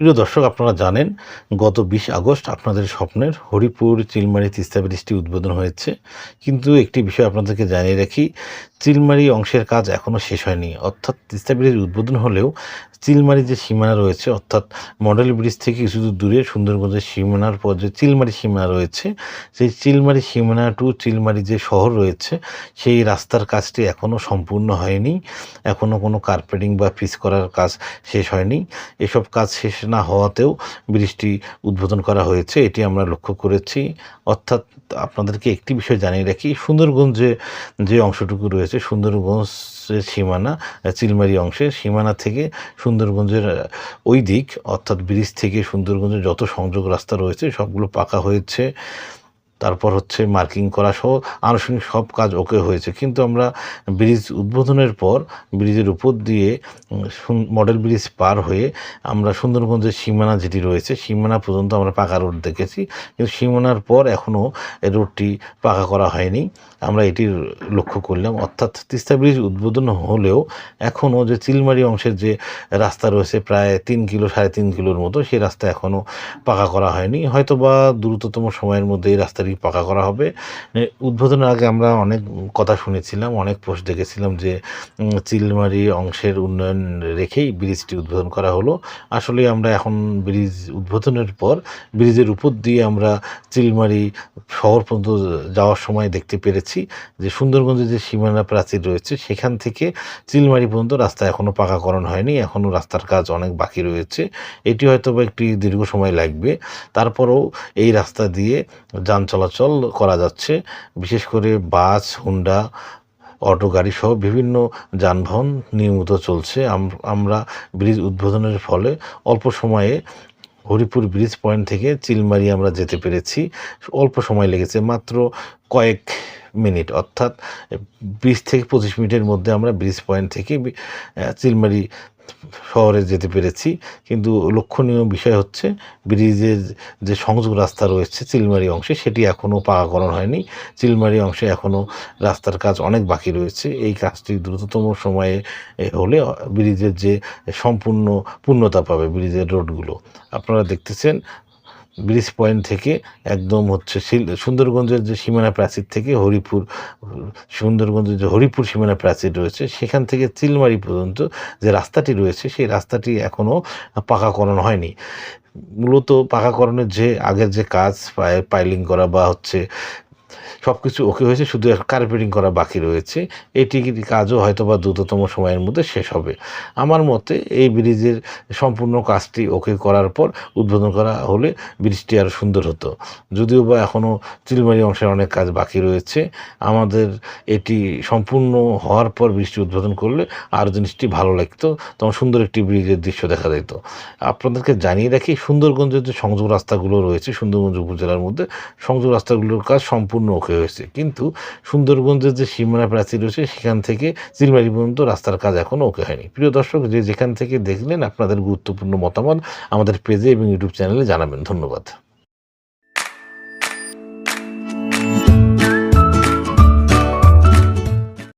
প্রিয় দর্শক, আপনারা জানেন গত বিশ আগস্ট আপনাদের স্বপ্নের হরিপুর, চিলমারি তিস্তা ব্রিজটি উদ্বোধন হয়েছে। কিন্তু একটি বিষয় আপনাদেরকে জানিয়ে রাখি চিলমারি অংশের কাজ এখনও শেষ হয়নি। অর্থাৎ তিস্তা ব্রিজ উদ্বোধন হলেও চিলমারি যে সীমানা রয়েছে, অর্থাৎ মডেল ব্রিজ থেকে কিছু দূর দূরে সুন্দরগঞ্জের সীমানার পর যে চিলমারি সীমানা রয়েছে, সেই চিলমারি সীমানা টু চিলমারি যে শহর রয়েছে, সেই রাস্তার কাজটি এখনও সম্পূর্ণ হয়নি। এখনও কোনো কার্পেটিং বা পিচ করার কাজ শেষ হয়নি। এসব কাজ শেষ না হওয়াতেও ব্রিজটি উদ্বোধন করা হয়েছে, এটি আমরা লক্ষ্য করেছি। অর্থাৎ আপনাদেরকে একটি বিষয় জানিয়ে রাখি সুন্দরগঞ্জে যে অংশটুকু রয়েছে সুন্দরগঞ্জের সীমানা চিলমারি অংশের সীমানা থেকে সুন্দরগঞ্জের ওই দিক, অর্থাৎ ব্রিজ থেকে সুন্দরগঞ্জের যত সংযোগ রাস্তা রয়েছে, সবগুলো পাকা হয়েছে। তারপর হচ্ছে মার্কিং করা সহ আনুষ্ঠানিক সব কাজ ওকে হয়েছে। কিন্তু আমরা ব্রিজ উদ্বোধনের পর, ব্রিজের উপর দিয়ে মডেল ব্রিজ পার হয়ে আমরা সুন্দরগঞ্জের সীমানা যেটি রয়েছে, সীমানা পর্যন্ত আমরা পাকা রোড দেখেছি। কিন্তু সীমানার পর এখনও রোডটি পাকা করা হয়নি। আমরা এটির লক্ষ্য করলাম। অর্থাৎ তিস্তা ব্রিজ উদ্বোধন হলেও এখনও যে চিলমারি অংশের যে রাস্তা রয়েছে প্রায় তিন কিলো, সাড়ে তিন কিলোর মতো, সেই রাস্তা এখনও পাকা করা হয়নি। হয়তো বা দ্রুততম সময়ের মধ্যে এই রাস্তাটি পাকা করা হবে। উদ্বোধনের আগে আমরা অনেক কথা শুনেছিলাম, অনেক পোস্ট দেখেছিলাম যে চিলমারি অংশের উন্নয়ন রেখেই ব্রিজটি উদ্বোধন করা হলো। আসলে আমরা এখন ব্রিজ উদ্বোধনের পর, ব্রিজের উপর দিয়ে আমরা চিলমারি শহর পর্যন্ত যাওয়ার সময় দেখতে পেরেছি যে, সুন্দরগঞ্জের যে সীমানা প্রাচীর রয়েছে, সেখান থেকে চিলমারি পর্যন্ত রাস্তা এখনও পাকাকরণ হয়নি। এখনও রাস্তার কাজ অনেক বাকি রয়েছে। এটি হয়তো একটি দীর্ঘ সময় লাগবে। তারপরেও এই রাস্তা দিয়ে যান চলাচল করা যাচ্ছে, বিশেষ করে বাস, হুন্ডা, অটো, গাড়ি সহ বিভিন্ন যানবাহন নিয়মিত চলছে। আমরা ব্রিজ উদ্বোধনের ফলে অল্প সময়ে হরিপুর ব্রিজ পয়েন্ট থেকে চিলমারি আমরা যেতে পেরেছি। অল্প সময় লেগেছে, মাত্র কয়েক মিনিট, অর্থাৎ বিশ থেকে পঁচিশ মিনিটের মধ্যে আমরা ব্রিজ পয়েন্ট থেকে চিলমারি শহরে যেতে পেরেছি। কিন্তু লক্ষণীয় বিষয় হচ্ছে ব্রিজের যে সংযোগ রাস্তা রয়েছে চিলমারি অংশে, সেটি এখনও পাকাকরণ হয়নি। চিলমারি অংশে এখনও রাস্তার কাজ অনেক বাকি রয়েছে। এই কাজটি দ্রুততম সময়ে হলে ব্রিজের যে সম্পূর্ণ পূর্ণতা পাবে, ব্রিজের রোডগুলো। আপনারা দেখতেছেন ব্রিজ পয়েন্ট থেকে একদম হচ্ছে সুন্দরগঞ্জের যে সীমানা প্রাচীর থেকে হরিপুর, সুন্দরগঞ্জের যে হরিপুর সীমানা প্রাচীর রয়েছে, সেখান থেকে চিলমারি পর্যন্ত যে রাস্তাটি রয়েছে, সেই রাস্তাটি এখনও পাকাকরণ হয়নি। মূলত পাকাকরণের যে আগের যে কাজ পাই- পাইলিং করা বা হচ্ছে সব কিছু ওকে হয়েছে, শুধু কার্পেটিং করা বাকি রয়েছে। এটি কাজও হয়তো বা দ্রুততম সময়ের মধ্যে শেষ হবে। আমার মতে এই ব্রিজের সম্পূর্ণ কাজটি ওকে করার পর উদ্বোধন করা হলে ব্রিজটি আরও সুন্দর হতো। যদিও বা এখনও চিলমারি অংশের অনেক কাজ বাকি রয়েছে, আমাদের এটি সম্পূর্ণ হওয়ার পর ব্রিজটি উদ্বোধন করলে আরও জিনিসটি ভালো লাগতো, তখন সুন্দর একটি ব্রিজের দৃশ্য দেখা যেত। আপনাদেরকে জানিয়ে রাখি, সুন্দরগঞ্জের যে সংযোগ রাস্তাগুলো রয়েছে, সুন্দরগঞ্জ উপজেলার মধ্যে, সংযোগ রাস্তাগুলোর কাজ সম্পূর্ণ ওকে হয়েছে। কিন্তু সুন্দরগঞ্জের যে সীমানা প্রাচীর রয়েছে, সেখান থেকে চিলমারি পর্যন্ত রাস্তার কাজ এখনও ওকে হয়নি। প্রিয় দর্শক, যে যেখান থেকে দেখলেন আপনাদের গুরুত্বপূর্ণ মতামত আমাদের পেজে এবং ইউটিউব চ্যানেলে জানাবেন। ধন্যবাদ।